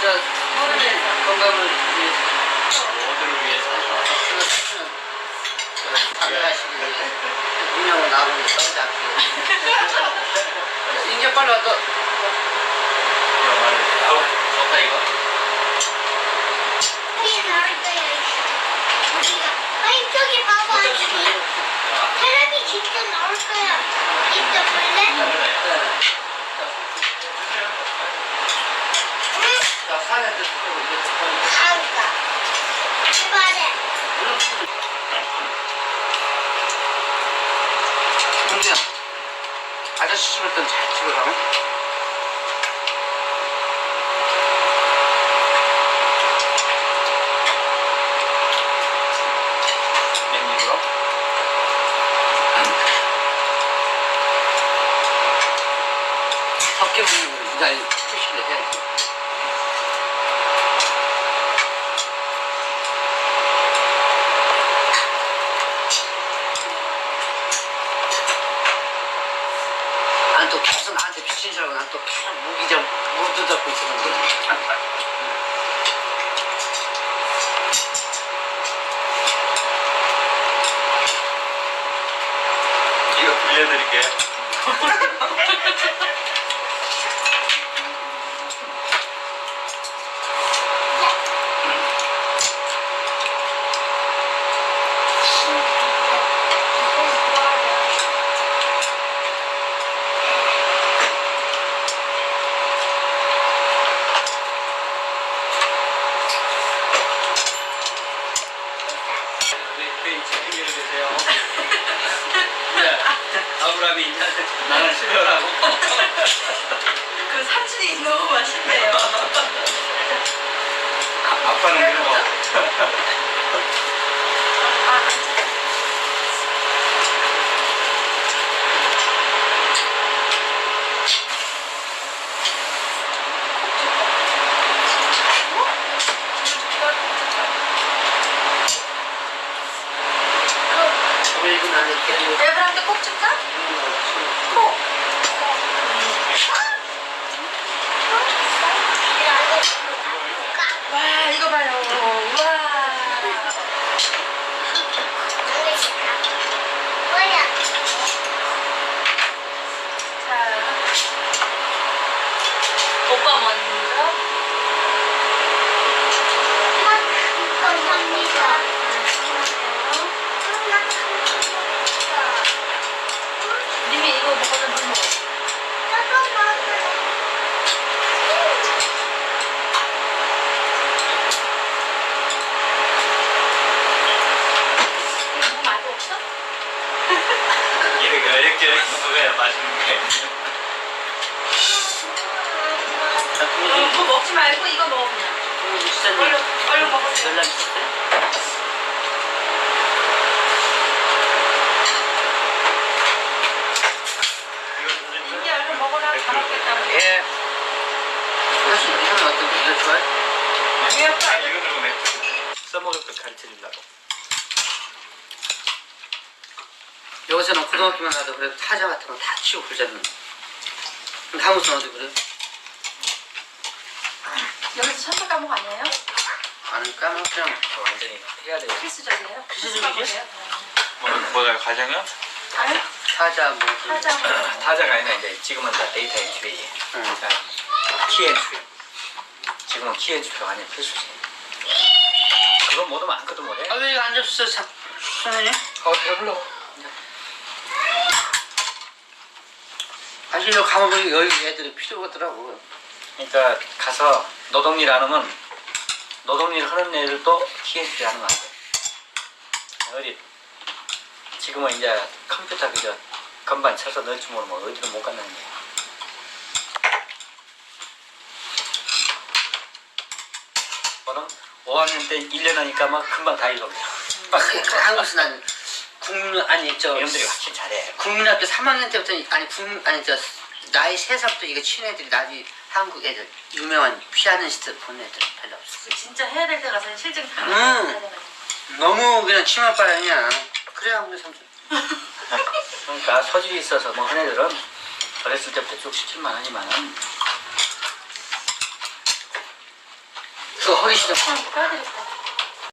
저 서른의 건강을 위해서 모두를 위해서. 반대하시기 위해 운영을 나오는 싸우지 위해 이제 빨리 와도 영화를. 아우, 좋다, 이거. 이게 나올 거야. 우리가 아니 저기 봐봐. 텔레비 진짜 나올 거야. 진짜 볼래? 응. 자 산에 또 가을까. 출발해. 문제야 아저씨 찍을 땐잘 찍으라 응? 맨입으로. 섞여 보는 거 이제 표시를 해야지 난또 계속 나한테 비친 줄 알고 난 또 계속 무기장 무드 잡고 있었는데 이거 빌려드릴게요. 그 책임지게 되세요. 야, 아브라함이 나는 싫어라고. 그 사진이 너무 맛있네요. 아빠는 이거 나는 이렇게 에브한테 꼭 줄까? 꼭. 와 이거 봐요. 와. 자. 오빠 먼저. 님이 이거 먹어도 물 먹어. 이거 뭐? 이렇게 먹어야 맛있는 게. 어, 뭐 먹지 말고 이거 먹어 그냥. 시장님 얼른 얼른 먹으세요. 연락 있었어요? 이제 얼른 먹어라. 다 먹겠다고. 예. 혹시 이건 어떤 이거 좋아해? 왜였어? 이거 들고 내 써먹을 거 가르쳐 주려고. 여기서는 고등학교만 가도 그래 타자 같은 거 다 치고 그러잖아. 근데 어디 그래? 여기서 천사 과목 아니에요? 아니 까먹잖아. 완전히 해야 돼요. 필수적이에요. 필수적이지? 뭐, 뭐가 가정이요? 아니, 타자 뭐. 하자. 타자가 아니라 이제 지금은 다 데이터 엔트리. 응. 키 엔트리. 지금은 키 엔트리가 아니라 필수지. 그건 뭐도 많거든 뭐래. 아왜 이거 안 접수 사 선생님? 어, 배불러. 사실 너 가만 보니 여기 애들이 필요 없더라고. 그러니까 가서 노동일 안 하면 노동일 하는 애들도 키 엔트리 하는 거안 돼. 어디 지금은 이제 컴퓨터 그저 건반 쳐서 넣을 줄 모르면 어디로 못 간다는. 너는 5학년 때 1년 하니까 막 금방 다 잊어. 한국에서 난 국민 아니 저 이놈들이 확실히 잘해. 국민학교 3학년 때부터 아니 국민 아니 저 나이 3살부터 이거 친 애들이 나이 한국 애들 유명한 피아니스트 본 애들 별로 없어. 그 진짜 해야 될 때 가서 실증 다. 음. 너무 그냥 치마빠야 그냥. 그래야 우리 삼촌. 그러니까 소질이 있어서 뭐 한 애들은 어렸을 때부터 쭉 시킬만 하지만은 그 허리 시장. 아, 까드릴까?